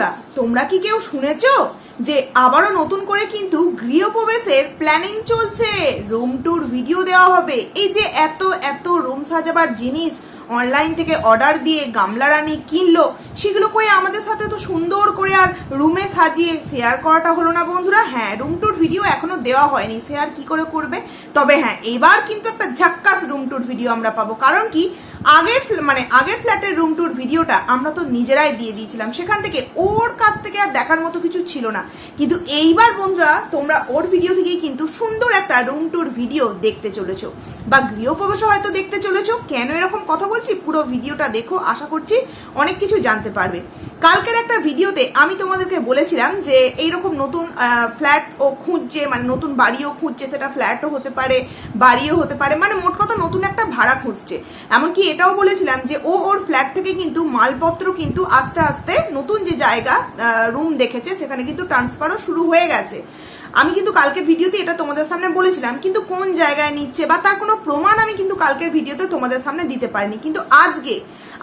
বন্ধুরা, তোমরা কি কেউ শুনেছো যে আবারও নতুন করে কিন্তু গৃহপ্রবেশের প্ল্যানিং চলছে? রুম ট্যুর ভিডিও দেওয়া হবে। এই যে এত এত রুম সাজাবার জিনিস অনলাইন থেকে অর্ডার দিয়ে গামলা রানী কিনলো, সেগুলো করে আমাদের সাথে তো সুন্দর করে আর রুমে সাজিয়ে শেয়ার করাটা হলো না বন্ধুরা। হ্যাঁ রুম ট্যুর ভিডিও এখনও দেওয়া হয়নি। শেয়ার কি করে করবে? তবে হ্যাঁ এবার কিন্তু একটা ঝাক্কাস রুম ট্যুর ভিডিও আমরা পাবো। কারণ কি? আগের মানে আগের ফ্ল্যাটের রুম টুর ভিডিওটা আমরা তো নিজেরাই দিয়ে দিয়েছিলাম। সেখান থেকে ওর কাছ থেকে আর দেখার মতো কিছু ছিল না। কিন্তু এইবার বন্ধুরা, তোমরা ওর ভিডিও থেকেই কিন্তু সুন্দর একটা রুম টুর ভিডিও দেখতে চলেছো। বা গৃহপ্রবেশও হয়তো দেখতে চলেছো। কেন এরকম কথা বলছি? পুরো ভিডিওটা দেখো, আশা করছি অনেক কিছু জানতে পারবে। কালকের একটা ভিডিওতে আমি তোমাদেরকে বলেছিলাম যে, এইরকম নতুন ফ্ল্যাট ও খুঁজছে মানে নতুন বাড়িও খুঁজছে, সেটা ফ্ল্যাটও হতে পারে, বাড়িও হতে পারে মানে মোট কথা নতুন একটা ভাড়া খুঁজছে। এমনকি এটাও বলেছিলাম যে ও ওর ফ্ল্যাট থেকে কিন্তু মালপত্র কিন্তু আস্তে আস্তে নতুন যে জায়গা রুম দেখেছে, সেখানে কিন্তু ট্রান্সফারও শুরু হয়ে গেছে। আমি কিন্তু কালকের ভিডিওতে এটা তোমাদের সামনে বলেছিলাম, কিন্তু কোন জায়গায় নিচ্ছে বা তার কোনো প্রমাণ আমি কিন্তু কালকের ভিডিওতে তোমাদের সামনে দিতে পারিনি। কিন্তু আজকে,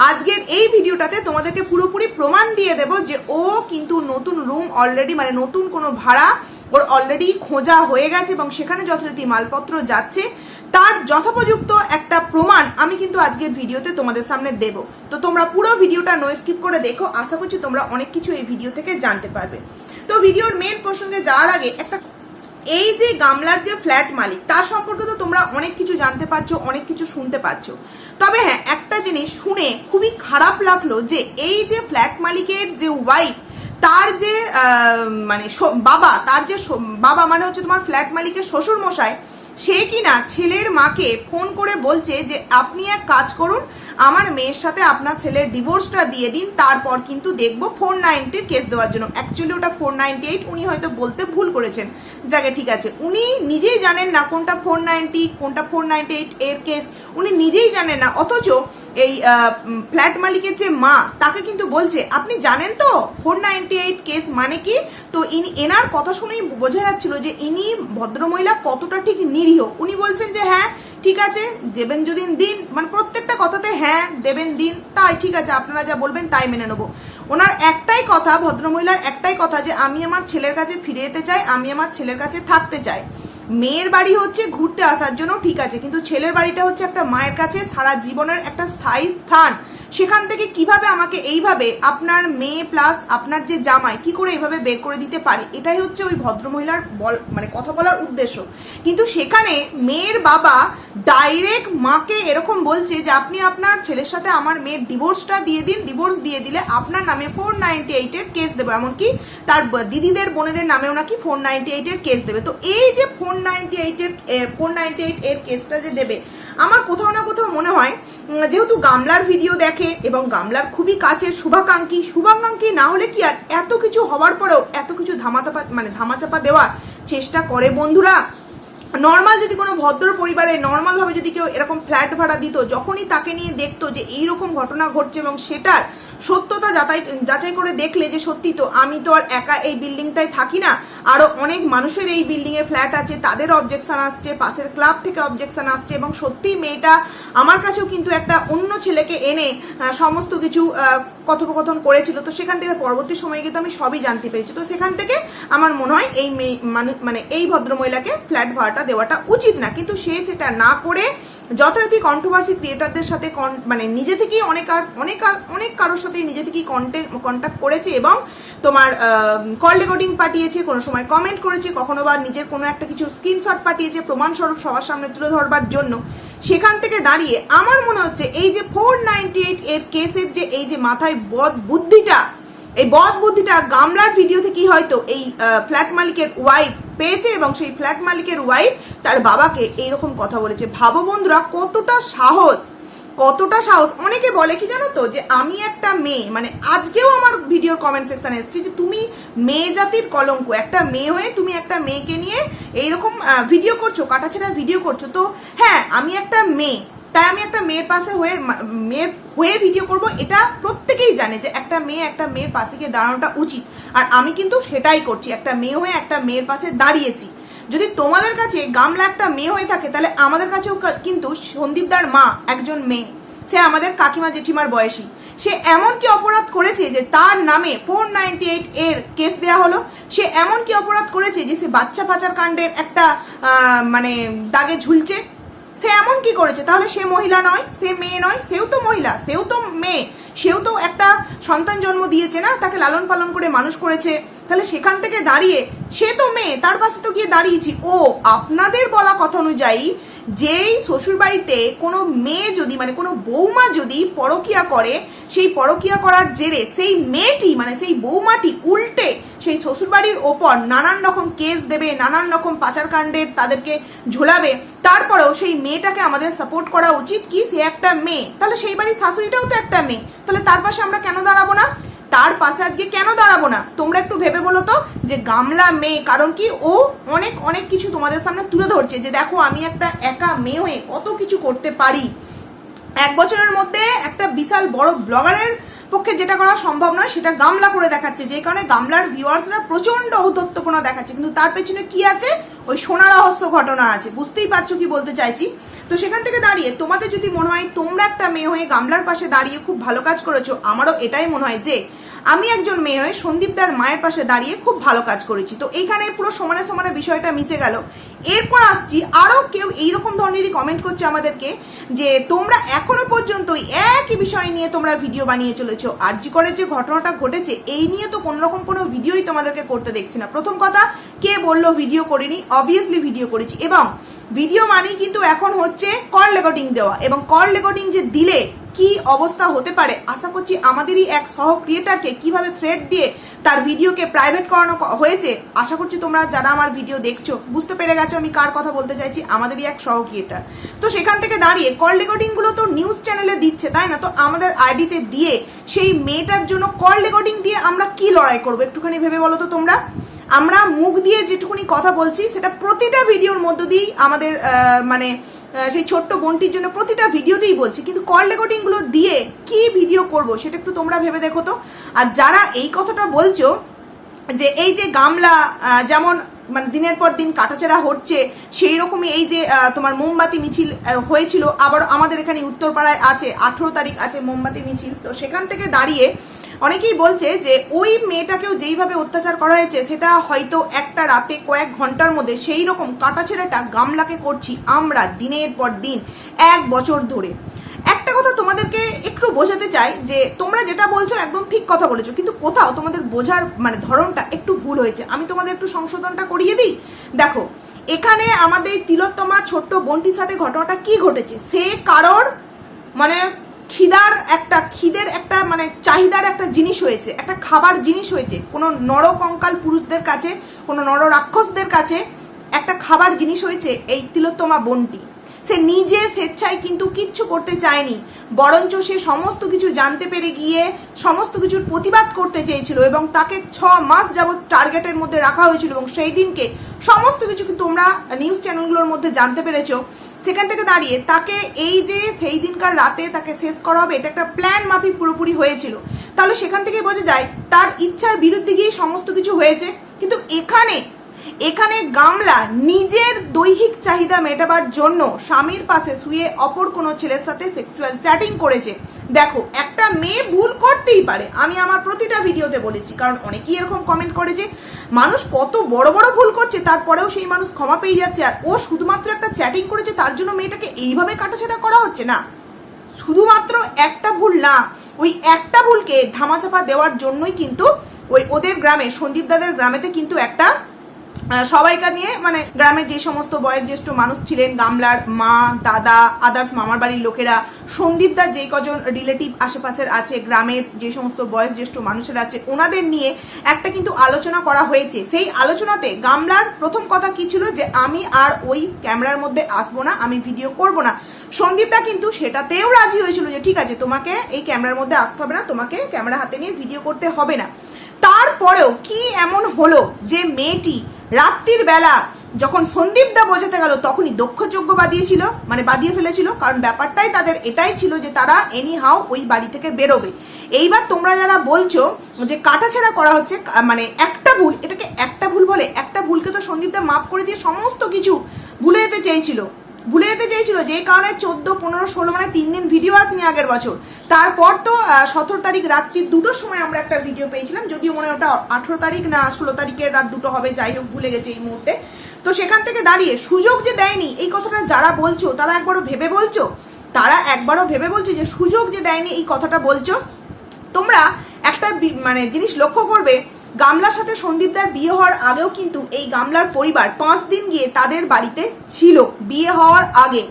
আজকের এই ভিডিওটাতে তোমাদেরকে পুরোপুরি প্রমাণ দিয়ে দেব যে ও কিন্তু নতুন রুম অলরেডি মানে নতুন কোনো ভাড়া ওর অলরেডি খোঁজা হয়ে গেছে এবং সেখানে যথারীতি মালপত্র যাচ্ছে। তার যথোপযুক্ত একটা প্রমাণ আমি কিন্তু আজকের ভিডিওতে তোমাদের সামনে দেব। তো তোমরা পুরো ভিডিওটা নো স্কিপ করে দেখো, আশা করছি তোমরা অনেক কিছু এই ভিডিও থেকে জানতে পারবে। তো ভিডিওর মেন প্রসঙ্গে যাওয়ার আগে একটা, এই যে গামলার যে ফ্ল্যাট মালিক, তার সম্পর্কে তো তোমরা অনেক কিছু জানতে পারছ, অনেক কিছু শুনতে পাচ্ছো তবে হ্যাঁ একটা জিনিস শুনে খুবই খারাপ লাগল যে এই যে ফ্ল্যাট মালিকের যে ওয়াইফ তার যে মানে বাবা, তার যে বাবা মানে হচ্ছে তোমার ফ্ল্যাট মালিকের শ্বশুর মশাই সে কিনা ছেলের মাকে ফোন করে বলছে যে আপনি এক কাজ করুন আমার মেয়ের সাথে আপনার ছেলের ডিভোর্সটা দিয়ে দিন, তারপর কিন্তু দেখব ফোর নাইনটির কেস দেওয়ার জন্য। অ্যাকচুয়ালি ওটা ফোর নাইনটি এইট উনি হয়তো বলতে ভুল করেছেন। যাকে ঠিক আছে। উনি নিজেই জানেন না কোনটা ফোর নাইনটি কোনটা ফোর নাইনটি এইট এর কেস উনি নিজেই জানেন না, অথচ এই ফ্ল্যাট মালিকের যে মা, তাকে কিন্তু বলছে, আপনি জানেন তো ফোর নাইনটি এইট কেস মানে কি? তো ইনি, এনার কথা শুনেই বোঝা যাচ্ছিল যে ইনি ভদ্রমহিলা কতটা ঠিক নিরীহ। উনি বলছেন যে হ্যাঁ ঠিক আছে, দেবেন যদি দিন মানে প্রত্যেকটা কথাতে হ্যাঁ দেবেন দিন, তাই ঠিক আছে, আপনারা যা বলবেন তাই মেনে নেব। ওনার একটাই কথা, ভদ্রমহিলার একটাই কথা যে আমি আমার ছেলের কাছে ফিরে যেতে চাই, আমি আমার ছেলের কাছে থাকতে চাই। মেয়ের বাড়ি হচ্ছে ঘুরতে আসার জন্য ঠিক আছে, কিন্তু ছেলের বাড়িটা হচ্ছে একটা মায়ের কাছে সারা জীবনের একটা স্থায়ী স্থান। সেখান থেকে কীভাবে আমাকে এইভাবে আপনার মেয়ে প্লাস আপনার যে জামাই, কি করে এইভাবে বের করে দিতে পারে? এটাই হচ্ছে ওই ভদ্রমহিলার বল মানে কথা বলার উদ্দেশ্য। কিন্তু সেখানে মেয়ের বাবা ডাইরেক্ট মাকে এরকম বলছে যে, আপনি আপনার ছেলের সাথে আমার মেয়ের ডিভোর্সটা দিয়ে দিন। ডিভোর্স দিয়ে দিলে আপনার নামে ফোর নাইনটি এইটের কেস দেবো। এমনকি তার দিদিদের বোনেদের নামেও নাকি ফোর নাইনটি এইটের কেস দেবে। তো এই যে ফোর নাইনটি এইটের ফোর নাইনটি এইট এর কেসটা যে দেবে, আমার কোথাও না কোথাও মনে হয় যেহেতু গামলার ভিডিও দেখে এবং গামলার খুবই কাছের শুভাকাঙ্ক্ষী শুভাকাঙ্ক্ষী না হলে কি আর এত কিছু হওয়ার পরেও এত কিছু ধামাচাপা মানে ধামাচাপা দেওয়ার চেষ্টা করে বন্ধুরা? নর্মাল যদি কোনো ভদ্র পরিবারে নর্মালভাবে যদি কেউ এরকম ফ্ল্যাট ভাড়া দিত, যখনই তাকে নিয়ে দেখতো যে এই রকম ঘটনা ঘটছে এবং সেটার সত্যতা যাচাই যাচাই করে দেখলে যে সত্যি তো আমি তো আর একা এই বিল্ডিংটায় থাকি না। আরও অনেক মানুষের এই বিল্ডিংয়ে ফ্ল্যাট আছে, তাদের অবজেকশন আসছে, পাশের ক্লাব থেকে অবজেকশন আসছে এবং সত্যি মেয়েটা আমার কাছেও কিন্তু একটা অন্য ছেলেকে এনে সমস্ত কিছু কথোপকথন করেছিল, তো সেখান থেকে পরবর্তী সময়ে কিন্তু আমি সবই জানতে পেরেছি। তো সেখান থেকে আমার মনে হয় এই মানু- মানে এই ভদ্রমহিলাকে ফ্ল্যাট ভাড়াটা দেওয়াটা উচিত না। কিন্তু সে সেটা না করে যথারীতি কন্ট্রোভার্সি ক্রিয়েটারদের সাথে মানে নিজে থেকেই অনেক আর- অনেক অনেক কারোর সাথে নিজে থেকেই কন্ট্যাক্ট কন্ট্যাক্ট করেছে এবং তোমার কল রেকর্ডিং পাঠিয়েছে, কোনো সময় কমেন্ট করেছে, কখনো বা নিজের কোনো একটা কিছু স্ক্রিনশট পাঠিয়েছে, প্রমাণস্বরূপ সবার সামনে তুলে ধরবার জন্য। সেখান থেকে দাঁড়িয়ে আমার মনে হচ্ছে এই যে ফোর নাইনটি এইট এর কেসের যে, এই যে মাথায় বদ বুদ্ধিটা, এই বদ বুদ্ধিটা গামলার ভিডিও থেকেই হয়তো এই ফ্ল্যাট মালিকের ওয়াইফ পেয়েছে এবং সেই ফ্ল্যাট মালিকের ওয়াইফ তার বাবাকে এইরকম কথা বলেছে। ভাবো বন্ধুরা, কতটা সাহস কতটা সাহস। অনেকে বলে কি জানো তো, যে আমি একটা মেয়ে মানে আজকেও আমার ভিডিওর কমেন্ট সেকশনে এসেছে যে তুমি মেয়ে জাতির কলঙ্ক, একটা মেয়ে হয়ে তুমি একটা মেয়েকে নিয়ে এইরকম ভিডিও করছ, কাটাছেড়া ভিডিও করছ। তো হ্যাঁ আমি একটা মেয়ে তাই আমি একটা মেয়ের পাশে হয়ে মেয়ের হয়ে ভিডিও করব, এটা প্রত্যেকেই জানে যে একটা মেয়ে একটা মেয়ের পাশে গিয়ে দাঁড়ানোটা উচিত। আর আমি কিন্তু সেটাই করছি, একটা মেয়ে হয়ে একটা মেয়ের পাশে দাঁড়িয়েছি। যদি তোমাদের কাছে গামলা একটা মেয়ে হয়ে থাকে, তাহলে আমাদের কাছেও কিন্তু সন্দীপদার মা একজন মেয়ে। সে আমাদের কাকিমা জেঠিমার বয়সী। সে এমন কি অপরাধ করেছে যে তার নামে ফোর নাইনটি এইট এর কেস দেওয়া হলো? সে এমন কি অপরাধ করেছে যে সে বাচ্চা পাচার কাণ্ডের একটা মানে দাগে ঝুলছে? সে এমন কি করেছে? তাহলে সে মহিলা নয়, সে মেয়ে নয়, সেও তো মহিলা, সেও তো মেয়ে, সেও তো একটা সন্তান জন্ম দিয়েছে না? তাকে লালন পালন করে মানুষ করেছে। তাহলে সেখান থেকে দাঁড়িয়ে সে তো মেয়ে, তার পাশে তো গিয়ে দাঁড়িয়েছি। ও, আপনাদের বলা কথা অনুযায়ী যেই শ্বশুরবাড়িতে কোনো মেয়ে যদি মানে কোনো বৌমা যদি পরকিয়া করে, সেই পরকিয়া করার জেরে সেই মেয়েটি মানে সেই বৌমাটি উল্টে সেই শ্বশুরবাড়ির ওপর নানান রকম কেস দেবে, নানান রকম পাচারকাণ্ডের তাদেরকে ঝোলাবে, তারপরেও সেই মেয়েটাকে আমাদের সাপোর্ট করা উচিত কি? সে একটা মেয়ে। তাহলে সেই বাড়ির শাশুড়িটাও তো একটা মেয়ে। তাহলে তার পাশে আমরা কেন দাঁড়াবো না? তার পাশে আজকে কেন দাঁড়াবো না? তোমরা একটু ভেবে বলো তো যে গামলা মেয়ে, কারণ কি ও অনেক অনেক কিছু তোমাদের সামনে তুলে ধরছে যে দেখো, আমি একটা একা মেয়ে হয়ে কত কিছু করতে পারি। এক বছরের মধ্যে একটা বিশাল বড় ব্লগারের পক্ষে যেটা করা সম্ভব নয়, সেটা গামলা করে দেখাচ্ছে। যে কারণে গামলার ভিউয়ার্সরা প্রচণ্ড ঔদ্ধত্যপনা দেখাচ্ছে। কিন্তু তার পেছনে কি আছে? ওই সোনা রহস্য ঘটনা আছে। বুঝতেই পারছ কি বলতে চাইছি? তো সেখান থেকে দাঁড়িয়ে তোমাদের যদি মনে হয় তোমরা একটা মেয়ে হয়ে গামলার পাশে দাঁড়িয়ে খুব ভালো কাজ করেছ, আমারও এটাই মনে হয় যে আমি একজন মেয়ে হয়ে সন্দীপদার মায়ের পাশে দাঁড়িয়ে খুব ভালো কাজ করেছি। তো এইখানে পুরো সমানে সমানে বিষয়টা মিশে গেল। এরপর আসছি, আরও কেউ এইরকম ধরনেরই কমেন্ট করছে আমাদেরকে যে, তোমরা এখনও পর্যন্ত একই বিষয় নিয়ে তোমরা ভিডিও বানিয়ে চলেছো। আর জি করে যে ঘটনাটা ঘটেছে, এই নিয়ে তো কোনো রকম কোনো ভিডিওই তোমাদেরকে করতে দেখছি না। প্রথম কথা, কে বলল ভিডিও করিনি? অবভিয়াসলি ভিডিও করেছি। এবং ভিডিও মানেই কিন্তু এখন হচ্ছে কল রেকর্ডিং দেওয়া। এবং কল রেকর্ডিং যে দিলে কি অবস্থা হতে পারে? আশা করছি আমাদেরই এক সহ ক্রিয়েটারকে কীভাবে থ্রেড দিয়ে তার ভিডিওকে প্রাইভেট করানো হয়েছে, আশা করছি তোমরা যারা আমার ভিডিও দেখছ, বুঝতে পেরে গেছো আমি কার কথা বলতে চাইছি, আমাদেরই এক সহ ক্রিয়েটার তো সেখান থেকে দাঁড়িয়ে কল রেকর্ডিংগুলো তো নিউজ চ্যানেলে দিচ্ছে, তাই না? তো আমাদের আইডিতে দিয়ে সেই মেয়েটার জন্য কল রেকর্ডিং দিয়ে আমরা কি লড়াই করব? একটুখানি ভেবে বলো তো তোমরা। আমরা মুখ দিয়ে যেটুকুনি কথা বলছি, সেটা প্রতিটা ভিডিওর মধ্য দিয়েই আমাদের মানে সেই ছোট্ট বোনটির জন্য প্রতিটা ভিডিওতেই বলছি, কিন্তু কল রেকর্ডিংগুলো দিয়ে কি ভিডিও করব সেটা একটু তোমরা ভেবে দেখো তো। আর যারা এই কথাটা বলছো, যে এই যে গামলা যেমন মানে দিনের পর দিন কাটাছেড়া হচ্ছে সেই রকমই এই যে তোমার মোমবাতি মিছিল হয়েছিল, আবার আমাদের এখানে উত্তরপাড়ায় আছে, আঠেরো তারিখ আছে মোমবাতি মিছিল, তো সেখান থেকে দাঁড়িয়ে অনেকেই বলছে যে ওই মেয়েটাকেও যেইভাবে অত্যাচার করা হয়েছে, সেটা হয়তো একটা রাতে কয়েক ঘণ্টার মধ্যে সেই রকম কাটাছেড়াটা গামলাকে করছি আমরা দিনের পর দিন, এক বছর ধরে। একটা কথা তোমাদেরকে একটু বোঝাতে চাই যে তোমরা যেটা বলছো একদম ঠিক কথা বলেছ, কিন্তু কোথাও তোমাদের বোঝার মানে ধরনটা একটু ভুল হয়েছে। আমি তোমাদের একটু সংশোধনটা করিয়ে দিই। দেখো, এখানে আমাদের তিলোত্তমা ছোট্ট বোনটির সাথে ঘটনাটা কি ঘটেছে? সে কারোর মানে খিদার একটা, খিদের একটা মানে চাহিদার একটা জিনিস হয়েছে, একটা খাবার জিনিস হয়েছে। কোনো নর কঙ্কাল পুরুষদের কাছে, কোনো নর রাক্ষসদের কাছে একটা খাবার জিনিস হয়েছে, এই তিলোত্তমা বোনটি। সে নিজে স্বেচ্ছায় কিন্তু কিচ্ছু করতে চায়নি, বরঞ্চ সে সমস্ত কিছু জানতে পেরে গিয়ে সমস্ত কিছুর প্রতিবাদ করতে চেয়েছিল এবং তাকে ছ মাস যাবৎ টার্গেটের মধ্যে রাখা হয়েছিল এবং সেই দিনকে সমস্ত কিছু কি তোমরা নিউজ চ্যানেলগুলোর মধ্যে জানতে পেরেছ সেখান থেকে দাঁড়িয়ে তাকে এই যে সেই দিনকার রাতে তাকে শেষ করা হবে, এটা একটা প্ল্যান মাফিক পুরোপুরি হয়েছিল। তাহলে সেখান থেকে বোঝা যায়, তার ইচ্ছার বিরুদ্ধে গিয়ে সমস্ত কিছু হয়েছে। কিন্তু এখানে এখানে গামলা নিজের দৈহিক চাহিদা মেটাবার জন্য স্বামীর পাশে শুয়ে অপর কোনো ছেলের সাথে সেক্সুয়াল চ্যাটিং করেছে। দেখো, একটা মেয়ে ভুল করতেই পারে। আমি আমার প্রতিটা ভিডিওতে বলেছি, কারণ অনেকেই এরকম কমেন্ট করে যে, মানুষ কত বড় বড় ভুল করছে, তারপরেও সেই মানুষ ক্ষমা পেয়ে যাচ্ছে। আর ও শুধুমাত্র একটা চ্যাটিং করেছে, তার জন্য মেয়েটাকে এইভাবে কাটাছেটা করা হচ্ছে না। শুধুমাত্র একটা ভুল না, ওই একটা ভুলকে ধামাচাপা দেওয়ার জন্যই কিন্তু ওই ওদের গ্রামে, সন্দীপ দাদের গ্রামেতে কিন্তু একটা সবাইকার নিয়ে মানে গ্রামের যে সমস্ত বয়োজ্যেষ্ঠ মানুষ ছিলেন, গামলার মা, দাদা আদার্স মামার বাড়ির লোকেরা সন্দীপদার যেই কজন রিলেটিভ আশেপাশের আছে, গ্রামের যে সমস্ত বয়োজ্যেষ্ঠ মানুষেরা আছে, ওনাদের নিয়ে একটা কিন্তু আলোচনা করা হয়েছে। সেই আলোচনাতে গামলার প্রথম কথা কি ছিল যে, আমি আর ওই ক্যামেরার মধ্যে আসব না, আমি ভিডিও করব না। সন্দীপদা কিন্তু সেটাতেও রাজি হয়েছিল যে, ঠিক আছে, তোমাকে এই ক্যামেরার মধ্যে আসতে হবে না, তোমাকে ক্যামেরা হাতে নিয়ে ভিডিও করতে হবে না। তারপরেও কি এমন হলো যে, মেয়েটি রাত্রির বেলা যখন সন্দীপদা বোঝাতে গেল, তখনই দক্ষযোগ্য বাদিয়েছিল মানে বাদিয়ে ফেলেছিল, কারণ ব্যাপারটাই তাদের এটাই ছিল যে তারা এনি হাও ওই বাড়ি থেকে বেরোবে। এইবার তোমরা যারা বলছো যে কাটাছেড়া করা হচ্ছে মানে একটা ভুল, এটাকে একটা ভুল বলে, একটা ভুলকে তো সন্দীপদা মাফ করে দিয়ে সমস্ত কিছু ভুলে যেতে চেয়েছিল। ভুলে যেতে চেয়েছিল যেই কারণে চোদ্দ, পনেরো, ষোলো মানে তিন দিন ভিডিও আসেনি আগের বছর। তারপর তো সতেরো তারিখ রাত্রি দুটোর সময় আমরা একটা ভিডিও পেয়েছিলাম, যদিও মনে ওটা আঠেরো তারিখ না, ষোলো তারিখের রাত দুটো হবে, যাই হোক, ভুলে গেছে এই মুহূর্তে। তো সেখান থেকে দাঁড়িয়ে সুযোগ যে দেয়নি, এই কথাটা যারা বলছো, তারা একবারও ভেবে বলছো? তারা একবারও ভেবে বলছো যে সুযোগ যে দেয়নি, এই কথাটা বলছো? তোমরা একটা মানে জিনিস লক্ষ্য করবে গামলার সাথে সন্দীপদার বিয়ে হওয়ার আগেও কিন্তু এই গামলার পরিবার পাঁচ দিন গিয়ে তাদের বাড়িতে ছিল বিয়ে হওয়ার আগে।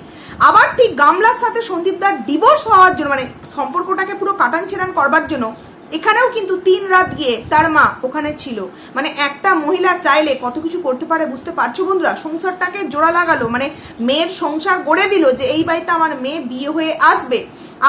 আবার ঠিক গামলার সাথে সন্দীপদার ডিভোর্স হওয়ার জন্য মানে সম্পর্কটাকে পুরো কাটান ছেড়ান করবার জন্য এখানেও কিন্তু তিন রাত গিয়ে তার মা ওখানে ছিল। মানে একটা মহিলা চাইলে কত কিছু করতে পারে বুঝতে পারছ বন্ধুরা? সংসারটাকে জোড়া লাগালো মানে মেয়ের সংসার গড়ে দিল যে এই বাড়িতে আমার মেয়ে বিয়ে হয়ে আসবে।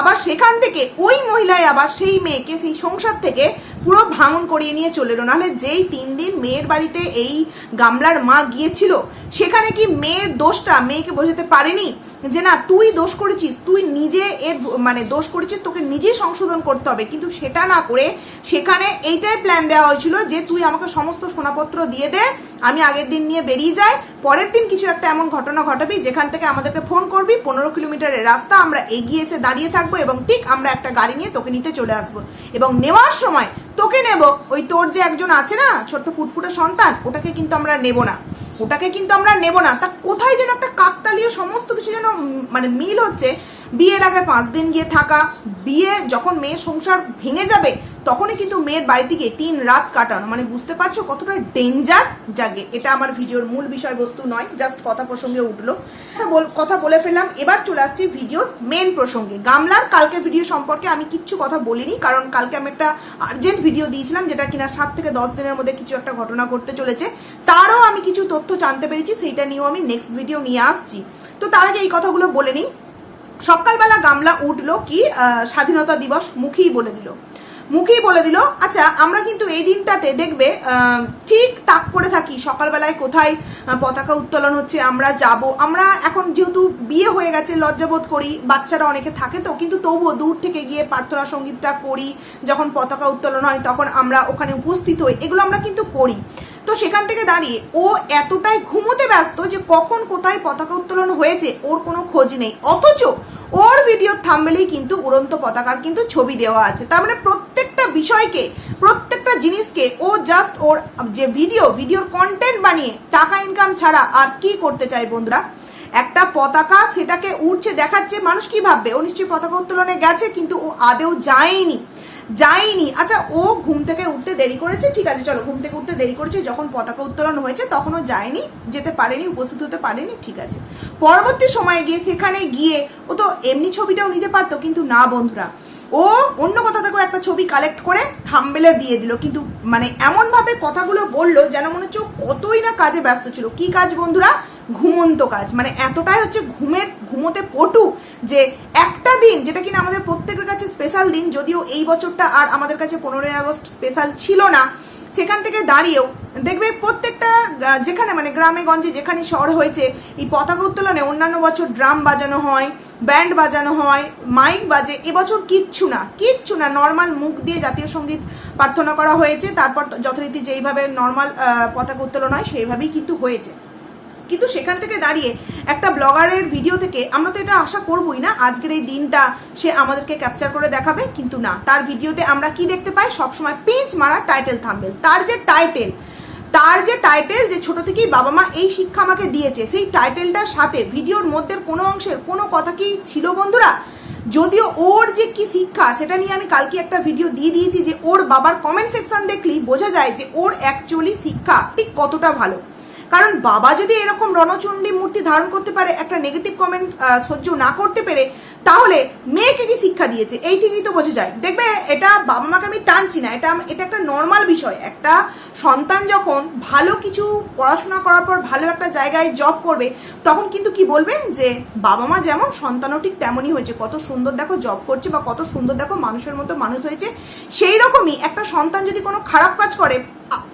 আবার সেখান থেকে ওই মহিলাই আবার সেই মেয়েকে সেই সংসার থেকে পুরো ভাঙন করিয়ে নিয়ে চলে এলো নাহলে যেই তিন দিন মেয়ের বাড়িতে এই গামলার মা গিয়েছিল, সেখানে কি মেয়ের দোষটা, মেয়েকে বোঝাতে পারেনি? যে না, তুই দোষ করেছিস, তুই নিজে এর মানে দোষ করেছিস, তোকে নিজেই সংশোধন করতে হবে। কিন্তু সেটা না করে সেখানে এইটাই প্ল্যান দেওয়া হয়েছিল যে তুই আমাকে সমস্ত সোনাপত্র দিয়ে দে আমি আগের দিন নিয়ে বেরিয়ে যাই, পরের দিন কিছু একটা এমন ঘটনা ঘটাবি যেখান থেকে আমাদেরকে ফোন করবি, পনেরো কিলোমিটারের রাস্তা আমরা এগিয়ে এসে দাঁড়িয়ে থাকব এবং ঠিক আমরা একটা গাড়ি নিয়ে তোকে নিতে চলে আসব। এবং নেওয়ার সময় তোকে নেব, ওই তোর যে একজন আছে না, ছোট্ট ফুটফুটে সন্তান, ওটাকে কিন্তু আমরা নেব না। ওটাকে কিন্তু আমরা নেব না। তা কোথায় যেন একটা কাকতালীয় সমস্ত কিছু যেন মানে মিল হচ্ছে। বিয়ের আগে পাঁচ দিন গিয়ে থাকা, বিয়ে যখন মেয়ের সংসার ভেঙে যাবে তখনই কিন্তু মেয়ের বাড়িতে গিয়ে তিন রাত কাটানো। মানে বুঝতে পারছ কতটা ডেঞ্জার জাগে। এটা আমার ভিডিওর মূল বিষয়বস্তু নয় জাস্ট কথা প্রসঙ্গে উঠল। কথা বল- ফেললাম। এবার চলে আসছি ভিডিওর মেন প্রসঙ্গে। গামলার কালকে ভিডিও সম্পর্কে আমি কিচ্ছু কথা বলিনি, কারণ কালকে আমি একটা আর্জেন্ট ভিডিও দিয়েছিলাম, যেটা কিনা সাত থেকে দশ দিনের মধ্যে কিছু একটা ঘটনা ঘটতে চলেছে। তারও আমি কিছু তথ্য জানতে পেরেছি, সেইটা নিয়েও আমি নেক্সট ভিডিও নিয়ে আসছি। তো তার আগে এই কথাগুলো বলে নিই। সকালবেলা গামলা উঠল কি স্বাধীনতা দিবস মুখেই বলে দিল। মুখেই বলে দিল আচ্ছা আমরা কিন্তু এই দিনটাতে দেখবে ঠিক তাক করে থাকি। সকালবেলায় কোথায় পতাকা উত্তোলন হচ্ছে, আমরা যাব। আমরা এখন যেহেতু বিয়ে হয়ে গেছে লজ্জাবোধ করি, বাচ্চারা অনেকে থাকে তো, কিন্তু তবুও দূর থেকে গিয়ে প্রার্থনা সঙ্গীতটা করি। যখন পতাকা উত্তোলন হয়, তখন আমরা ওখানে উপস্থিত হই। এগুলো আমরা কিন্তু করি। তো সেখান থেকে দাঁড়িয়ে ও এতটাই ঘুমোতে ব্যস্ত যে কখন কোথায় পতাকা উত্তোলন হয়েছে, ওর কোনো খোঁজ নেই। অথচ ওর ভিডিওর থাম্বেলেই কিন্তু উড়ন্ত পতাকার কিন্তু ছবি দেওয়া আছে। তার মানে প্রত্যেকটা বিষয়কে, প্রত্যেকটা জিনিসকে ও জাস্ট ওর যে ভিডিও ভিডিওর কন্টেন্ট বানিয়ে টাকা ইনকাম ছাড়া আর কি করতে চায় বন্ধুরা? একটা পতাকা সেটাকে উঠছে দেখাচ্ছে, মানুষ কি ভাববে? ও নিশ্চয়ই পতাকা উত্তোলনে গেছে, কিন্তু ও আদেও যায়নি। যায়নি আচ্ছা ও ঘুম থেকে উঠতে দেরি করেছে? ঠিক আছে, চলো, ঘুম থেকে উঠতে দেরি করেছে। যখন পতাকা উত্তোলন হয়েছে, তখন ও যায়নি, যেতে পারেনি, উপস্থিত হতে পারেনি, ঠিক আছে। পরবর্তী সময়ে গিয়ে সেখানে গিয়ে ও তো এমনি ছবিটাও নিতে পারতো, কিন্তু না, বন্ধুরা। ও অন্য কথা থেকেও একটা ছবি কালেক্ট করে থাম্বেলে দিয়ে দিল। কিন্তু মানে এমনভাবে কথাগুলো বলল যেন মনে হচ্ছে কতই না কাজে ব্যস্ত ছিল। কি কাজ বন্ধুরা? ঘুমন্ত কাজ। মানে এতটাই হচ্ছে ঘুমের, ঘুমোতে পটু যে একটা দিন, যেটা কিনা আমাদের প্রত্যেকের কাছে স্পেশাল দিন, যদিও এই বছরটা আর আমাদের কাছে পনেরোই আগস্ট স্পেশাল ছিল না সেখান থেকে দাঁড়িয়েও দেখবে প্রত্যেকটা যেখানে মানে গ্রামে, গঞ্জে, যেখানে শহর হয়েছে, এই পতাকা উত্তোলনে অন্যান্য বছর ড্রাম বাজানো হয়, ব্যান্ড বাজানো হয়, মাইক বাজে, এবছর কিচ্ছু না কিচ্ছু না, নর্মাল মুখ দিয়ে জাতীয় সংগীত প্রার্থনা করা হয়েছে, তারপর যথারীতি যেইভাবে নর্মাল পতাকা উত্তোলন হয়, সেইভাবেই কিন্তু হয়েছে। কিন্তু সেখান থেকে দাঁড়িয়ে একটা ব্লগারের ভিডিও থেকে আমরা তো এটা আশা করবোই না, আজকের এই দিনটা সে আমাদেরকে ক্যাপচার করে দেখাবে, কিন্তু না। তার ভিডিওতে আমরা কি দেখতে পাই? সবসময় পেঁচ মারা টাইটেল থাম্বেল তার যে টাইটেল তার যে টাইটেল যে ছোট থেকেই বাবা মা এই শিক্ষা আমাকে দিয়েছে, সেই টাইটেলটার সাথে ভিডিওর মধ্যে কোনো অংশের কোনো কথা কি ছিল বন্ধুরা? যদিও ওর যে কি শিক্ষা, সেটা নিয়ে আমি কালকে একটা ভিডিও দিয়ে দিয়েছি যে ওর বাবার কমেন্ট সেকশন দেখলেই বোঝা যায় যে ওর অ্যাকচুয়ালি শিক্ষা ঠিক কতটা ভালো। কারণ বাবা যদি এরকম রণচণ্ডী মূর্তি ধারণ করতে পারে, একটা নেগেটিভ কমেন্ট সহ্য না করতে পেরে, তাহলে মেয়েকে কি শিক্ষা দিয়েছে? এই থেকেই তো বোঝা যায়। দেখবে, এটা বাবা মাকে আমি টানছি না, এটা এটা একটা নর্মাল বিষয়। একটা সন্তান যখন ভালো কিছু পড়াশোনা করার পর ভালো একটা জায়গায় জব করবে, তখন কিন্তু কি বলবে? যে বাবা মা যেমন সন্তানও ঠিক তেমনই হয়েছে। কত সুন্দর দেখো জব করছে বা কত সুন্দর দেখো মানুষের মতো মানুষ হয়েছে। সেই রকমই একটা সন্তান যদি কোনো খারাপ কাজ করে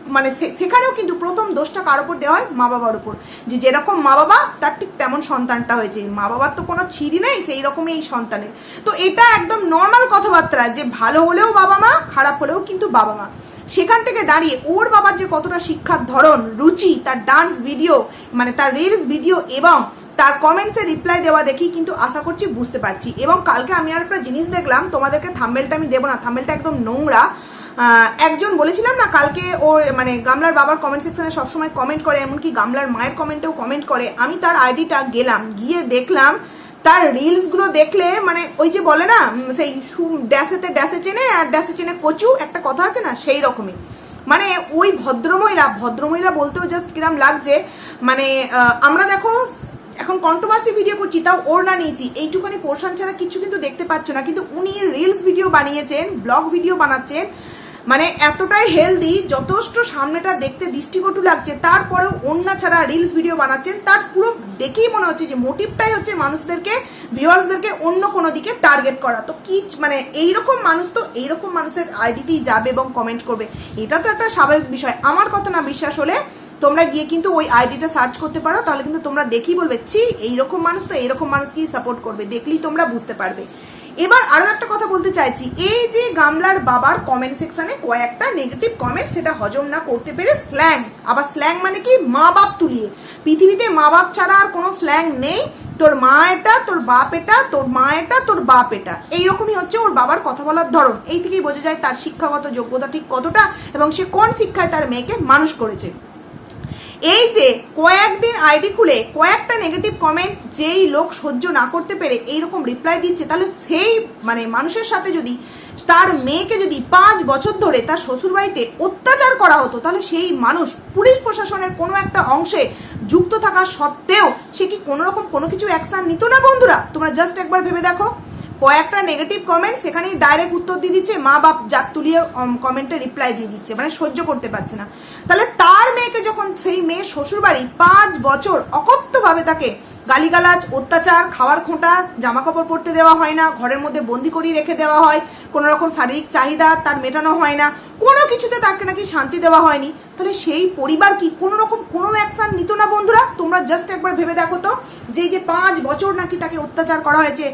মানে সেখানেও কিন্তু প্রথম দোষটা কার উপর দেওয়া হয়? মা বাবার উপর। যে যেরকম মা বাবা, তার ঠিক তেমন সন্তানটা হয়েছে। মা বাবার তো কোনো ছিঁড়ি নেই, সেই রকমই এই সন্তানের। তো এটা একদম নর্মাল কথাবার্তা যে ভালো হলেও বাবা মা, খারাপ হলেও কিন্তু বাবা মা। সেখান থেকে দাঁড়িয়ে ওর বাবার যে কতটা শিক্ষার ধরন, রুচি, তার ডান্স ভিডিও মানে তার রিলস ভিডিও এবং তার কমেন্টসে রিপ্লাই দেওয়া দেখি কিন্তু আশা করছি বুঝতে পারছি। এবং কালকে আমি আর একটা জিনিস দেখলাম, তোমাদেরকে থাম্বেলটা আমি দেবো না। থাম্বেলটা একদম নোংরা। একজন বলেছিলাম না, কালকে ও মানে গামলার বাবার কমেন্ট সেকশনে সবসময় কমেন্ট করে, এমনকি গামলার মায়ের কমেন্টেও কমেন্ট করে। আমি তার আইডিটা গেলাম, গিয়ে দেখলাম, তার রিলসগুলো দেখলে মানে ওই যে বলে না সেই সু- ড্যাশেতে ড্যাশে চেনে আর ড্যাশে চেনে কচু, একটা কথা আছে না, সেই রকমই। মানে ওই ভদ্রমহিলা ভদ্রমহিলা বলতেও জাস্ট কিরাম লাগছে মানে আমরা দেখো, এখন কন্ট্রোভার্সি ভিডিও করছি, তাও ওর না নিয়েছি। এইটুখানি পোর্শন ছাড়া কিছু কিন্তু দেখতে পাচ্ছ না, কিন্তু উনি রিলস ভিডিও বানিয়েছেন ব্লগ ভিডিও বানাচ্ছেন মানে এতটাই হেলদি যথেষ্ট সামনেটা দেখতে দৃষ্টিকটু লাগছে, তারপরেও অন্য ছাড়া রিলস ভিডিও বানাচ্ছেন, তার পুরো দেখেই মনে হচ্ছে যে মোটিভটাই হচ্ছে মানুষদেরকে ভিউয়ার্সদেরকে অন্য কোনো দিকে টার্গেট করা। তো কি মানে এইরকম মানুষ তো এইরকম মানুষের আইডিতেই যাবে এবং কমেন্ট করবে। এটা তো একটা স্বাভাবিক বিষয়। আমার কথা না বিশ্বাস হলে তোমরা গিয়ে কিন্তু ওই আইডিটা সার্চ করতে পারো, তাহলে কিন্তু তোমরা দেখেই বলবে, ছি, এইরকম মানুষ তো এইরকম মানুষকেই সাপোর্ট করবে, দেখলেই তোমরা বুঝতে পারবে। এবার আরও একটা কথা বলতে চাইছি। এই যে গামলার বাবার কমেন্ট সেকশনে কয়েকটা নেগেটিভ কমেন্ট সেটা হজম না করতে পেরে স্ল্যাং আবার স্ল্যাং মানে কি? মা বাপ তুলিয়ে। পৃথিবীতে মা বাপ ছাড়া আর কোনো স্ল্যাং নেই। তোর মা এটা, তোর বাপ এটা, তোর মা এটা, তোর বাপ এটা। এইরকমই হচ্ছে ওর বাবার কথা বলার ধরন। এই থেকেই বোঝা যায় তার শিক্ষাগত যোগ্যতা ঠিক কতটা এবং সে কোন শিক্ষায় তার মেয়েকে মানুষ করেছে। এই যে কয়েকদিন আইডি খুলে কয়েকটা নেগেটিভ কমেন্ট যেই লোক সহ্য না করতে পেরে এইরকম রিপ্লাই দিচ্ছে, তাহলে সেই মানে মানুষের সাথে যদি তার মেয়েকে যদি পাঁচ বছর ধরে তার শ্বশুরবাড়িতে অত্যাচার করা হতো, তাহলে সেই মানুষ পুলিশ প্রশাসনের কোনো একটা অংশে যুক্ত থাকা সত্ত্বেও সে কি কোনো রকম কোনো কিছু অ্যাকশন নিত না বন্ধুরা? তোমরা জাস্ট একবার ভেবে দেখো। কয়েকটা নেগেটিভ কমেন্ট সেখানেই ডাইরেক্ট উত্তর দিয়ে দিচ্ছে, মা বাপ জাত তুলিয়ে কমেন্টে রিপ্লাই দিয়ে দিচ্ছে মানে সহ্য করতে পারছে না। তাহলে তার মেয়েকে যখন সেই মেয়ে শ্বশুরবাড়ি পাঁচ বছর অকথ্যভাবে তাকে গালিগালাজ, অত্যাচার, খাওয়ার খোঁটা জামা কাপড় পরতে দেওয়া হয় না, ঘরের মধ্যে বন্দি করিয়ে রেখে দেওয়া হয়, কোনো রকম শারীরিক চাহিদা তার মেটানো হয় না, কোনো কিছুতে তাকে নাকি শান্তি দেওয়া হয়নি। তাহলে সেই পরিবার কি কোনো রকম কোনো অ্যাকশন নিত না বন্ধুরা? তোমরা জাস্ট একবার ভেবে দেখো তো। যে যে পাঁচ বছর নাকি তাকে অত্যাচার করা হয়েছে,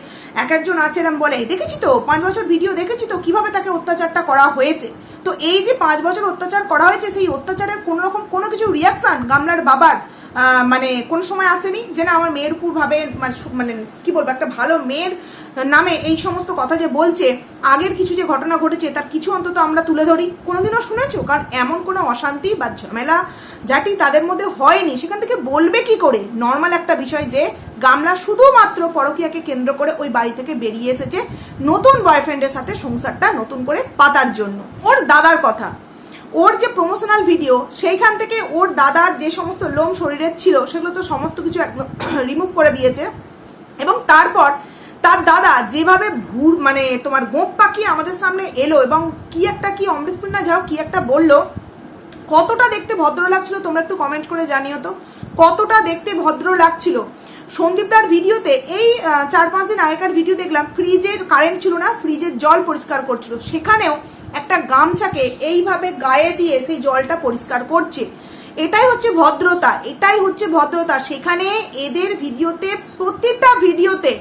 এক একজন আছে এরম বলে, দেখেছি তো, পাঁচ বছর ভিডিও দেখেছি তো, কীভাবে তাকে অত্যাচারটা করা হয়েছে? তো এই যে পাঁচ বছর অত্যাচার করা হয়েছে, সেই অত্যাচারের কোনো রকম কোনো কিছু রিয়াকশন গামলার বাবার মানে কোন সময় আসেনি? যে না আমার মেয়ের উপর ভাবে মানে মানে কি বলব, একটা ভালো মেয়ের নামে এই সমস্ত কথা যে বলছে, আগের কিছু যে ঘটনা ঘটেছে, তার কিছু অন্তত আমরা তুলে ধরি। কোনোদিনও শুনেছো? কারণ এমন কোনো অশান্তি বা ঝামেলা যাটি তাদের মধ্যে হয়নি। সেখান থেকে বলবে কি করে? নর্মাল একটা বিষয় যে, গামলা শুধুমাত্র পরকিয়াকে কেন্দ্র করে ওই বাড়ি থেকে বেরিয়ে এসেছে নতুন বয়ফ্রেন্ডের সাথে সংসারটা নতুন করে পাতার জন্য। ওর দাদার কথা। ওর যে প্রমোশনাল ভিডিও সেইখান থেকে ওর দাদার যে সমস্ত লোম শরীরের ছিল, সেগুলো তো সমস্ত কিছু একদম রিমুভ করে দিয়েছে। এবং তারপর তার দাদা যেভাবে ভুর মানে তোমার গোপ পাখি আমাদের সামনে এলো এবং কি একটা, কি অমৃতপূর্ণা যাও কি একটা বলল, কতটা দেখতে ভদ্র লাগছিল তোমরা একটু কমেন্ট করে জানিও তো। কতটা দেখতে ভদ্র লাগছিল। সন্দীপদার ভিডিওতে এই চার পাঁচ দিন আগেকার ভিডিও দেখলাম ফ্রিজের কারেন্ট ছিল না ফ্রিজের জল পরিষ্কার করছিল। সেখানেও একটা গামছাকে এইভাবে গায়ে দিয়ে সেই জলটা পরিষ্কার করছে। এটাই হচ্ছে ভদ্রতা, এটাই হচ্ছে ভদ্রতা। সেখানে এদের ভিডিওতে প্রত্যেকটা ভিডিওতে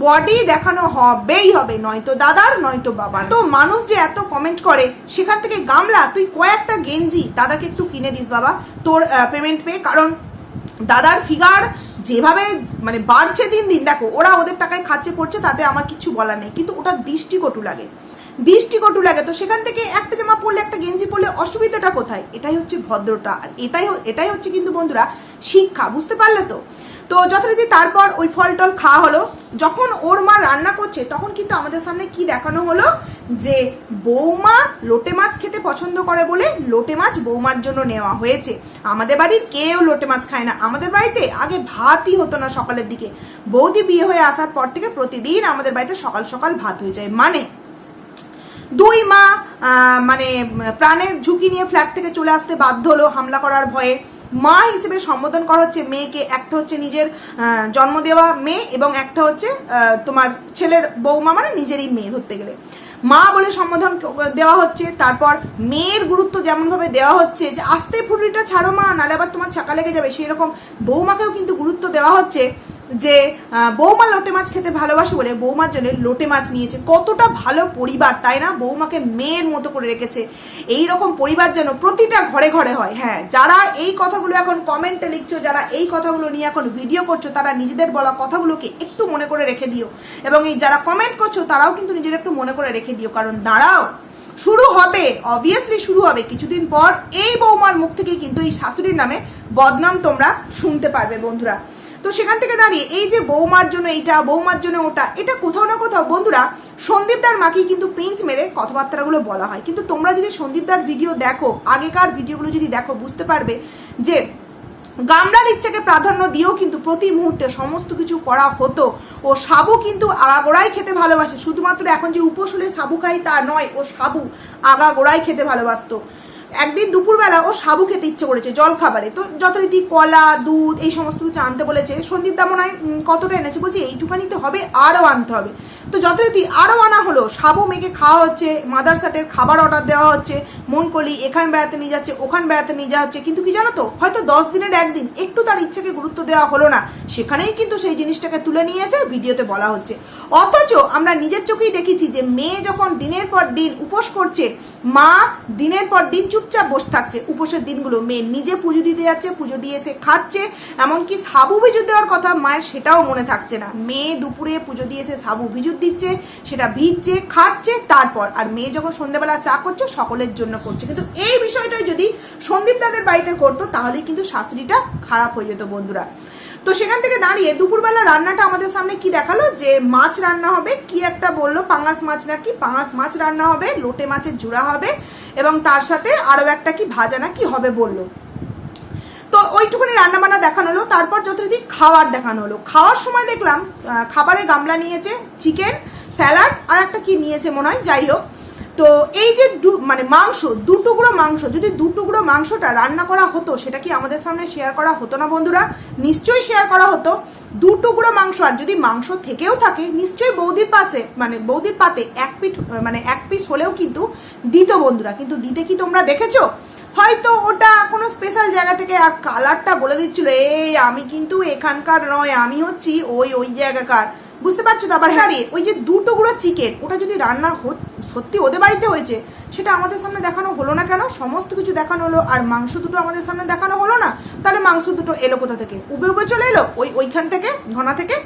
বডি দেখানো হবেই হবে, নয়তো দাদার, নয়তো বাবার। তো মানুষ যে এত কমেন্ট করে, সেখান থেকে গামলা, তুই কয়েকটা গেঞ্জি দাদাকে একটু কিনে দিস বাবা, তোর পেমেন্ট পেয়ে। কারণ দাদার ফিগার যেভাবে মানে বাড়ছে দিন দিন, দেখো, ওরা ওদের টাকায় খাচ্ছে পড়ছে, তাতে আমার কিছু বলার নেই। কিন্তু ওটা দৃষ্টিকটু লাগে। দৃষ্টিকটু লাগে। তো সেখান থেকে একটা জামা পরলে, একটা গেঞ্জি পরলে অসুবিধাটা কোথায়? এটাই হচ্ছে ভদ্রতা। আর এটাই এটাই হচ্ছে কিন্তু বন্ধুরা শিক্ষা, বুঝতে পারলে তো? তো যথারীতি তারপর ওই ফল টল খাওয়া হলো। যখন ওর মা রান্না করছে, তখন কিন্তু আমাদের সামনে কি দেখানো হলো? যে বৌমা লোটে মাছ খেতে পছন্দ করে বলে লোটে মাছ বৌমার জন্য নেওয়া হয়েছে। আমাদের বাড়ির কেউ লোটে মাছ খায় না। আমাদের বাড়িতে আগে ভাতই হতো না সকালের দিকে। বৌদি বিয়ে হয়ে আসার পর থেকে প্রতিদিন আমাদের বাড়িতে সকাল সকাল ভাত হয়ে যায়। মানে দুই মা মানে প্রাণের ঝুঁকি নিয়ে ফ্ল্যাট থেকে চলে আসতে বাধ্য হলো হামলা করার ভয়ে। মা হিসেবে সম্বোধন করা হচ্ছে মেয়েকে। একটা হচ্ছে নিজের জন্ম দেওয়া মেয়ে এবং একটা হচ্ছে তোমার ছেলের বৌমা মানে নিজেরই মেয়ে ধরতে গেলে। মা বলে সম্বোধন দেওয়া হচ্ছে, তারপর মেয়ের গুরুত্ব যেমনভাবে দেওয়া হচ্ছে যে, আস্তে ফুটলিটা ছাড়ো মা, নাহলে আবার তোমার ছাকা লেগে যাবে। সেই রকম বৌমাকেও কিন্তু গুরুত্ব দেওয়া হচ্ছে। যে বৌমা লোটে মাছ খেতে ভালোবাসে বলে বৌমার জন্য লোটে মাছ নিয়েছে। কতটা ভালো পরিবার, তাই না? বৌমাকে মেয়ের মতো করে রেখেছে। এই রকম পরিবার যেন প্রতিটা ঘরে ঘরে হয়। হ্যাঁ যারা এই কথাগুলো এখন কমেন্টে লিখছো, যারা এই কথাগুলো নিয়ে এখন ভিডিও করছ, তারা নিজেদের বলা কথাগুলোকে একটু মনে করে রেখে দিও। এবং এই যারা কমেন্ট করছ, তারাও কিন্তু নিজের একটু মনে করে রেখে দিও। কারণ দাঁড়াও, শুরু হবে অবভিয়াসলি শুরু হবে। কিছুদিন পর এই বৌমার মুখ থেকে কিন্তু এই শাশুড়ির নামে বদনাম তোমরা শুনতে পারবে, বন্ধুরা। তো সেখান থেকে দাঁড়িয়ে এই যে বৌমার জন্য এইটা, বৌমার জন্য ওটা, এটা কোথাও না কোথাও, বন্ধুরা সন্দীপদার মাকে কিন্তু পিঞ্চ মেরে কথাবার্তাগুলো বলা হয়। কিন্তু তোমরা যদি সন্দীপদার ভিডিও দেখো, আগেকার ভিডিওগুলো যদি দেখো, বুঝতে পারবে যে গামলার ইচ্ছাকে প্রাধান্য দিয়েও কিন্তু প্রতি মুহূর্তে সমস্ত কিছু করা হতো। ও সাবু কিন্তু আগাগোড়াই খেতে ভালোবাসে। শুধুমাত্র এখন যে উপোস হলে সাবু খাই তা নয়, ও সাবু আগা আগাগোড়াই খেতে ভালোবাসতো। একদিন দুপুরবেলা ও সাবু খেতে ইচ্ছে করেছে জল খাবারে তো যথারীতি কলা, দুধ, এই সমস্ত কিছু আনতে বলেছে। সন্দীপ হয় কতটা এনেছে, বলছে এইটুকানি তো হবে আরও আনতে হবে। তো যথারীতি আরও আনা হলো। সাবু মেয়েকে খাওয়া হচ্ছে মাদার মাদারসাটের খাবার অর্ডার দেওয়া হচ্ছে মন করলি এখান বেড়াতে নিয়ে যাচ্ছে, ওখান বেড়াতে নিয়ে যাওয়া হচ্ছে। কিন্তু কি জানো তো, হয়তো দশ দিনের একদিন একটু তার ইচ্ছাকে গুরুত্ব দেওয়া হলো না। সেখানেই কিন্তু সেই জিনিসটাকে তুলে নিয়ে এসে ভিডিওতে বলা হচ্ছে। অথচ আমরা নিজের চোখেই দেখেছি যে মেয়ে যখন দিনের পর দিন উপোস করছে, মা দিনের পর দিন চুপচাপ বসে থাকছে। উপোসের দিনগুলো মেয়ে নিজে পুজো দিতে যাচ্ছে, পুজো দিয়ে এসে খাচ্ছে। এমনকি সাবু ভিজুর দেওয়ার কথা মায়ের সেটাও মনে থাকছে না। মেয়ে দুপুরে পুজো দিয়ে এসে সাবু ভিজুর দিচ্ছে, সেটা ভিজছে, খাচ্ছে, তারপর। আর মেয়ে যখন সন্ধ্যেবেলা চা করছে, সকলের জন্য করছে। কিন্তু এই বিষয়টাই যদি সন্দীপ দাদের বাড়িতে করতো তাহলে কিন্তু শাশুড়িটা খারাপ হয়ে যেত, বন্ধুরা। তো সেখান থেকে দাঁড়িয়ে দুপুরবেলা রান্নাটা আমাদের সামনে কি দেখাল? যে মাছ রান্না হবে, কি একটা বলল? পাঙাশ মাছ নাকি? পাঙাশ মাছ রান্না হবে, লোটে মাছের জোড়া হবে, এবং তার সাথে আরও একটা কি ভাজা না কি হবে বলল। তো ওইটুকুনি রান্না বান্না দেখানো হলো, তারপর যথারীতি খাবার দেখানো হলো। খাওয়ার সময় দেখলাম খাবারে গামলা নিয়েছে, চিকেন, স্যালাড, আর একটা কি নিয়েছে মনে হয়? যাই হোক তো এই যে মানে মাংস, দু টুকরো মাংস, যদি দু টুকরো মাংসটা রান্না করা হতো, সেটা কি আমাদের সামনে শেয়ার করা হতো না বন্ধুরা? নিশ্চয়ই শেয়ার করা হতো। দু টুকরো মাংস, আর যদি মাংস থেকেও থাকে, নিশ্চয়ই বৌদির পাশে মানে বৌদির পাতে এক পিঠ মানে এক পিস হলেও কিন্তু দিত বন্ধুরা। কিন্তু দিতে কি তোমরা দেখেছ? হয়তো ওটা কোনো স্পেশাল জায়গা থেকে আর কালারটা বলে দিচ্ছিল, এই, আমি কিন্তু এখানকার নয়, আমি হচ্ছি ওই ওই জায়গাকার। বুঝতে পারছ তো? আবার হ্যাঁ। রে, ওই যে দু টুকরো চিকেন ওটা যদি রান্না সত্যি ওদের বাড়িতে হয়েছে সেটা আমাদের সামনে দেখানো হলো না কেন? সমস্ত কিছু দেখানো হলো আর মাংস দুটো আমাদের সামনে দেখানো হলো না? তাহলে মাংস দুটো এলো কোথা থেকে? উবে উবে চলে এলো? ওই ওইখান থেকে ঘনা থেকে?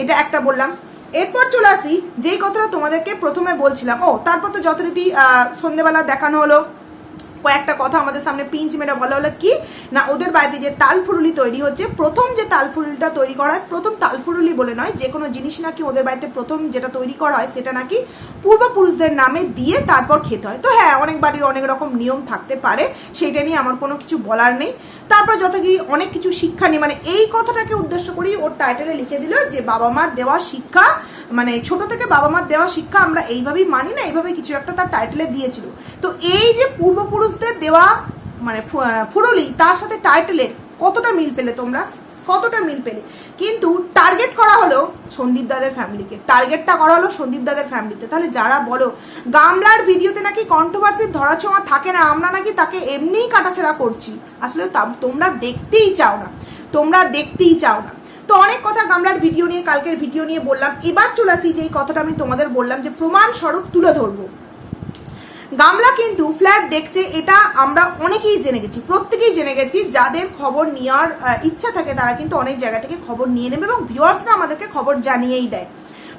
এটা একটা বললাম। এরপর চলে আসি যেই কথাটা তোমাদেরকে প্রথমে বলছিলাম। ও তারপর তো যথারীতি সন্ধেবেলা দেখানো হলো। কয়েকটা কথা আমাদের সামনে পিঞ্চ মেরে বলা হলো কি? না, ওদের বাড়িতে যে তাল ফুরুলি তৈরি হচ্ছে, প্রথম যে তাল ফুরুলিটা তৈরি করা হয়, প্রথম তাল ফুরুলি বলে নয়, যে কোনো জিনিস নাকি ওদের বাড়িতে প্রথম যেটা তৈরি করা হয়, সেটা নাকি পূর্বপুরুষদের নামে দিয়ে তারপর খেতে হয়। তো হ্যাঁ অনেক বাড়ির অনেক রকম নিয়ম থাকতে পারে, সেইটা নিয়ে আমার কোনো কিছু বলার নেই। তারপর কি অনেক কিছু শিক্ষা নিয়ে মানে এই কথাটাকে উদ্দেশ্য করেই ওর টাইটেলে লিখে দিল যে বাবা মার দেওয়া শিক্ষা মানে ছোট থেকে বাবা মার দেওয়া শিক্ষা আমরা এইভাবেই মানি না, এইভাবে কিছু একটা তার টাইটেলে দিয়েছিল। তো এই যে পূর্বপুরুষদের দেওয়া মানে ফুরুলি তার সাথে টাইটেলের কতটা মিল পেলে তোমরা? কতটা মিল পেলে? কিন্তু টার্গেট করা হলো সন্দীপ দাদের ফ্যামিলিকে টার্গেটটা করা হলো সন্দীপ দাদের ফ্যামিলিতে তাহলে যারা বলো, গামলার ভিডিওতে নাকি কন্ট্রোভার্সির ধরাছোঁয়া থাকে না, আমরা নাকি তাকে এমনিই কাটাছেড়া করছি। আসলে তোমরা দেখতেই চাও না। তোমরা দেখতেই চাও না। তো অনেক কথা গামলার ভিডিও নিয়ে, কালকের ভিডিও নিয়ে বললাম। এবার চলে আসি যে এই কথাটা আমি তোমাদের বললাম যে প্রমাণ স্বরূপ তুলে ধরবো। গামলা কিন্তু ফ্ল্যাট দেখছে, এটা আমরা অনেকেই জেনে গেছি, প্রত্যেকেই জেনে গেছি, যাদের খবর নেওয়ার ইচ্ছা থাকে তারা কিন্তু অনেক জায়গা থেকে খবর নিয়ে নেবে এবং ভিউয়ার্সরা আমাদেরকে খবর জানিয়েই দেয়।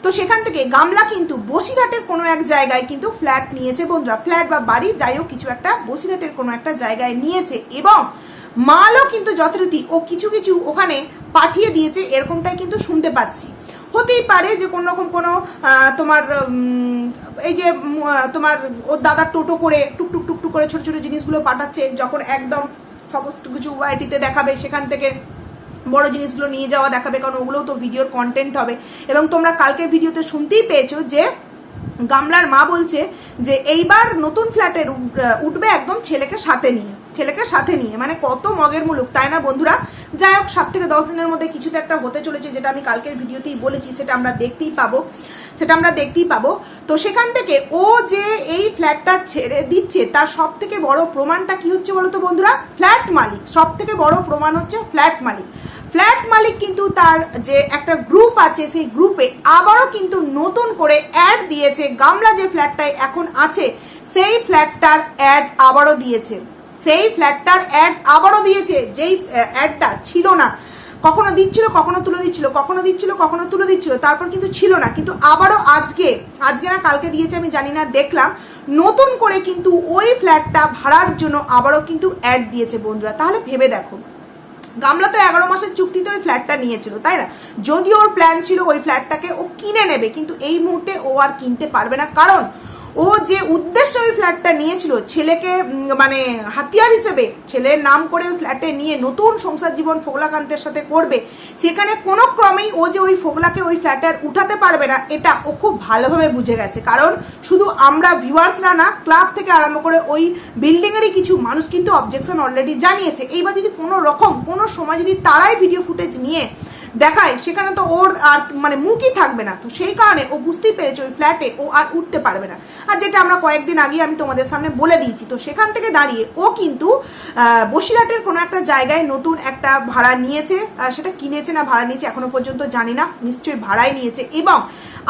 তো সেখান থেকে গামলা কিন্তু বসিরহাটের কোনো এক জায়গায় কিন্তু ফ্ল্যাট নিয়েছে বন্ধুরা। ফ্ল্যাট বা বাড়ি, যাই হোক, কিছু একটা বসিরহাটের কোনো একটা জায়গায় নিয়েছে এবং মালও কিন্তু যথারীতি ও কিছু কিছু ওখানে পাঠিয়ে দিয়েছে, এরকমটাই কিন্তু শুনতে পাচ্ছি। হতেই পারে যে কোনো রকম কোনো তোমার এই যে তোমার ওর দাদার টোটো করে টুকটুক টুকটুক করে ছোট ছোট জিনিসগুলো পাঠাচ্ছে, যখন একদম সমস্ত কিছু ওয়াইটিতে দেখাবে, সেখান থেকে বড় জিনিসগুলো নিয়ে যাওয়া দেখাবে, কারণ ওগুলোও তো ভিডিওর কন্টেন্ট হবে। এবং তোমরা কালকের ভিডিওতে শুনতেই পেয়েছ যে গামলার মা বলছে যে, এইবার নতুন ফ্ল্যাটের উঠবে একদম ছেলেকে সাথে নিয়ে। ছেলেকে সাথে নিয়ে। মানে কত মগের মুলুক, তাই না বন্ধুরা? যাই হোক, সাত থেকে দশ দিনের মধ্যে কিছু তো একটা হতে চলেছে, যেটা আমি কালকের ভিডিওতেই বলেছি, সেটা আমরা দেখতেই পাবো। সেটা আমরা দেখতেই পাবো। তো সেখান থেকে ও যে এই ফ্ল্যাটটা ছেড়ে দিচ্ছে, তার সব থেকে বড় প্রমাণটা কি হচ্ছে বলতো বন্ধুরা? ফ্ল্যাট মালিক। সব থেকে বড় প্রমাণ হচ্ছে ফ্ল্যাট মালিক। ফ্ল্যাট মালিক কিন্তু তার যে একটা গ্রুপ আছে, সেই গ্রুপে আবারও কিন্তু নতুন করে অ্যাড দিয়েছে। গামলা যে ফ্ল্যাটটায় এখন আছে, সেই ফ্ল্যাটটার অ্যাড আবারও দিয়েছে। সেই ফ্ল্যাটটার অ্যাড আবারও দিয়েছে, যেই অ্যাডটা ছিল না। কখনো দিচ্ছিল, কখনো তুলে দিচ্ছিল, কখনো দিচ্ছিল, কখনো তুলে দিচ্ছিল, তারপর কিন্তু ছিল না। কিন্তু আবারও আজকে আজকে না কালকে দিয়েছে, আমি জানি না, দেখলাম। নতুন করে কিন্তু ওই ফ্ল্যাটটা ভাড়ার জন্য আবারও কিন্তু অ্যাড দিয়েছে বন্ধুরা। তাহলে ভেবে দেখো, গামলা তো এগারো মাসের চুক্তিতে ওই ফ্ল্যাটটা নিয়েছিল, তাই না? যদি ওর প্ল্যান ছিল ওই ফ্ল্যাটটাকে ও কিনে নেবে, কিন্তু এই মুহূর্তে ও আর কিনতে পারবে না। কারণ ও যে উদ্দেশ্যে ওই ফ্ল্যাটটা নিয়েছিল, ছেলেকে মানে হাতিয়ার হিসেবে, ছেলের নাম করে ওই ফ্ল্যাটে নিয়ে নতুন সংসার জীবন ফোগলাকান্তের সাথে করবে, সেখানে কোনো ক্রমেই ও যে ওই ফোগলাকে ওই ফ্ল্যাটে উঠাতে পারবে না, এটা ও খুব ভালোভাবে বুঝে গেছে। কারণ শুধু আমরা ভিউয়ার্সরা না, ক্লাব থেকে আরম্ভ করে ওই বিল্ডিংয়েরই কিছু মানুষ কিন্তু অবজেকশন অলরেডি জানিয়েছে। এইবার যদি কোনো রকম, কোনো সময় যদি তারাই ভিডিও ফুটেজ নিয়ে দেখায়, সেখানে তো ওর আর মানে মুখই থাকবে না। তো সেই কারণে ও বুঝতেই পেরেছে ওই ফ্ল্যাটে ও আর উঠতে পারবে না। আর যেটা আমরা কয়েকদিন আগে আমি তোমাদের সামনে বলে দিয়েছি, তো সেখান থেকে দাঁড়িয়ে ও কিন্তু বসিরহাটের কোনো একটা জায়গায় নতুন একটা ভাড়া নিয়েছে। সেটা কিনেছে না ভাড়া নিয়েছে এখনও পর্যন্ত জানি না, নিশ্চয়ই ভাড়াই নিয়েছে। এবং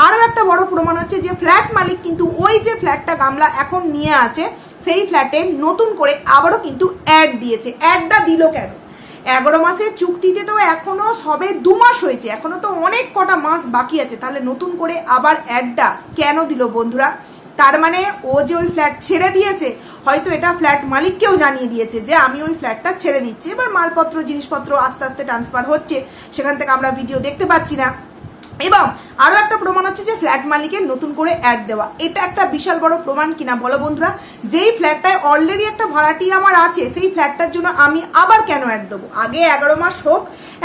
আরও একটা বড় প্রমাণ হচ্ছে যে ফ্ল্যাট মালিক কিন্তু ওই যে ফ্ল্যাটটা গামলা এখন নিয়ে আছে, সেই ফ্ল্যাটে নতুন করে আবারও কিন্তু অ্যাড দিয়েছে। অ্যাডটা দিল কেন? এগারো মাসের চুক্তিতে তো এখনও সবে দু মাস হয়েছে। এখনও তো অনেক কটা মাস বাকি আছে। তাহলে নতুন করে আবার অ্যাডটা কেন দিল বন্ধুরা? তার মানে ও যে ওই ফ্ল্যাট ছেড়ে দিয়েছে, হয়তো এটা ফ্ল্যাট মালিককেও জানিয়ে দিয়েছে যে আমি ওই ফ্ল্যাটটা ছেড়ে দিচ্ছি। এবার মালপত্র, জিনিসপত্র আস্তে আস্তে ট্রান্সফার হচ্ছে। সেখান থেকে আমরা ভিডিও দেখতে পাচ্ছি না। এবং আরও একটা প্রমাণ হচ্ছে যে ফ্ল্যাট মালিকের নতুন করে অ্যাড দেওয়া। এটা একটা বিশাল বড় প্রমাণ কিনা বলো বন্ধুরা? যেই ফ্ল্যাটটায় অলরেডি একটা ভাড়াটি আমার আছে, সেই ফ্ল্যাটটার জন্য আমি আবার কেন অ্যাড দেবো? আগে এগারো মাস হোক,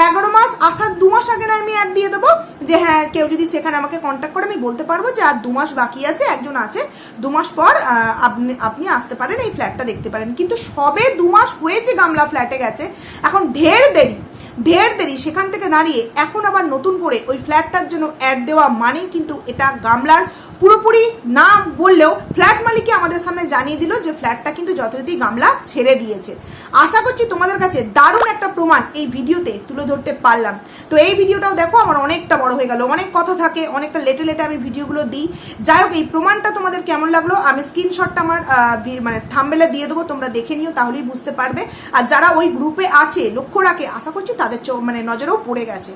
এগারো মাস আসার দু মাস আগে না আমি অ্যাড দিয়ে দেবো? যে হ্যাঁ কেউ যদি সেখানে আমাকে কন্ট্যাক্ট করে, আমি বলতে পারব যে আর দু মাস বাকি আছে, একজন আছে। দু মাস পর আপনি আপনি আসতে পারেন, এই ফ্ল্যাটটা দেখতে পারেন। কিন্তু সবে দু মাস হয়েছে গামলা ফ্ল্যাটে গেছে। এখন ঢের দেরি। ঢের দেরি, সেখান থেকে দাঁড়িয়ে এখন আবার নতুন করে ওই ফ্ল্যাটটার জন্য অ্যাড দেওয়া মানেই কিন্তু এটা গামলার পুরোপুরি না বললেও ফ্ল্যাট মালিকই আমাদের সামনে জানিয়ে দিল যে ফ্ল্যাটটা কিন্তু যথারীতি গামলা ছেড়ে দিয়েছে। আশা করছি তোমাদের কাছে দারুণ একটা প্রমাণ এই ভিডিওতে তুলে ধরতে পারলাম। তো এই ভিডিওটাও দেখো, আমার অনেকটা বড় হয়ে গেল। অনেক কথা থাকে, অনেকটা লেটে লেটে আমি ভিডিওগুলো দিই। যাই হোক, এই প্রমাণটা তোমাদের কেমন লাগল, আমি স্ক্রিনশটটা আমার মানে থাম্বেলে দিয়ে দেবো, তোমরা দেখে নিও, তাহলেই বুঝতে পারবে। আর যারা ওই গ্রুপে আছে, লক্ষ্য রাখে, আশা করছি তাদের মানে নজরেও পড়ে গেছে।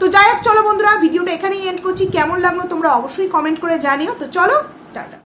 তো যাই হোক, চলো বন্ধুরা, ভিডিওটা এখানেই এন্ড করছি। কেমন লাগল তোমরা অবশ্যই কমেন্ট করে জানিও। তো চলো, টাটা।